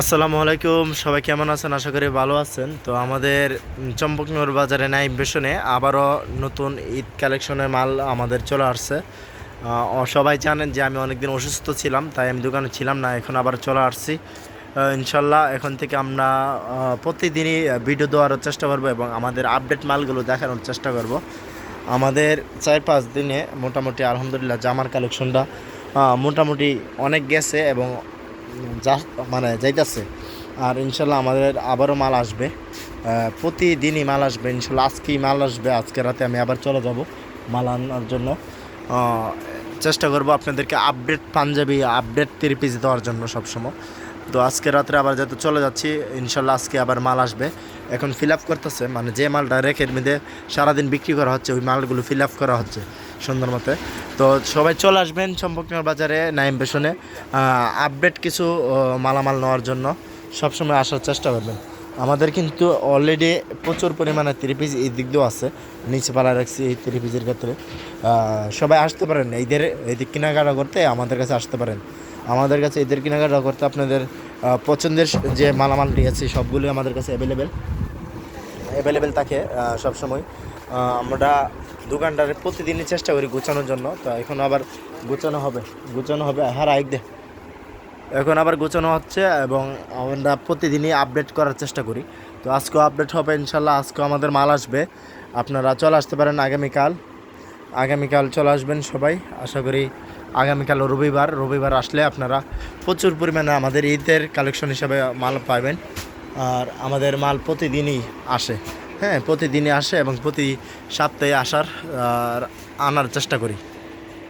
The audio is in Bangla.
আসসালামু আলাইকুম, সবাই কেমন আছেন? আশা করি ভালো আছেন। তো আমাদের চম্পকনগর বাজারে নাইম বেশনে আবারও নতুন ঈদ কালেকশনের মাল আমাদের চলে আসছে। সবাই জানেন যে আমি অনেকদিন অসুস্থ ছিলাম, তাই আমি দোকানে ছিলাম না, এখন আবার চলে আসছি। ইনশাল্লাহ এখন থেকে আমরা প্রতিদিনই ভিডিও দেওয়ার চেষ্টা করব এবং আমাদের আপডেট মালগুলো দেখানোর চেষ্টা করব। আমাদের চার পাঁচ দিনে মোটামুটি আলহামদুলিল্লাহ জামার কালেকশনটা মোটামুটি অনেক গেছে এবং যা মানে যাইতেছে। আর ইনশাল্লাহ আমাদের আবারও মাল আসবে। প্রতিদিনই মাল আসবে। ইনশাল্লাহ আজকেই মাল আসবে। আজকে রাতে আমি আবার চলে যাব মাল আনার জন্য। চেষ্টা করব আপনাদেরকে আপডেট পাঞ্জাবি আপডেট পিস দেওয়ার জন্য সবসময়। তো আজকে রাত্রে আবার যেহেতু চলে যাচ্ছি, ইনশাল্লাহ আজকে আবার মাল আসবে। এখন ফিল আপ করতেছে। মানে যে মালটা রেখে মধ্যে সারাদিন বিক্রি করা হচ্ছে, ওই মালগুলো ফিল আপ করা হচ্ছে। সুন্দর মতে। তো সবাই চলে আসবেন চম্পকনগর বাজারে নাইম বেশনে আপডেট কিছু মালামাল নেওয়ার জন্য। সবসময় আসার চেষ্টা করবেন। আমাদের কিন্তু অলরেডি প্রচুর পরিমাণে পিস এই দিক দিয়েও আছে। নিচে পালা রাখছি এই পিসের ক্ষেত্রে সবাই আসতে পারেন। এইদের এইদিক কেনাকাটা করতে আমাদের কাছে আসতে পারেন। আমাদের কাছে এদের কেনাকাটা করতে আপনাদের পছন্দের যে মালামালটি আছে, সবগুলোই আমাদের কাছে অ্যাভেলেবেল অ্যাভেলেবেল থাকে সবসময়। আমরা দোকানটারে প্রতিদিনই চেষ্টা করি গোছানোর জন্য। তো এখন আবার গোছানো হবে গোছানো হবে। হ্যাঁ আইক দে। এখন আবার গোছানো হচ্ছে এবং আমরা প্রতিদিনই আপডেট করার চেষ্টা করি। তো আজকেও আপডেট হবে, ইনশাল্লাহ আজকেও আমাদের মাল আসবে। আপনারা চলে আসতে পারেন আগামীকাল। আগামীকাল চলে আসবেন সবাই। আশা করি আগামীকাল রবিবার রবিবার আসলে আপনারা প্রচুর পরিমাণে আমাদের ঈদের কালেকশন হিসাবে মাল পাবেন। আর আমাদের মাল প্রতিদিনই আসে। হ্যাঁ প্রতিদিনে আসে এবং প্রতি সপ্তাহে আসার আনার চেষ্টা করি।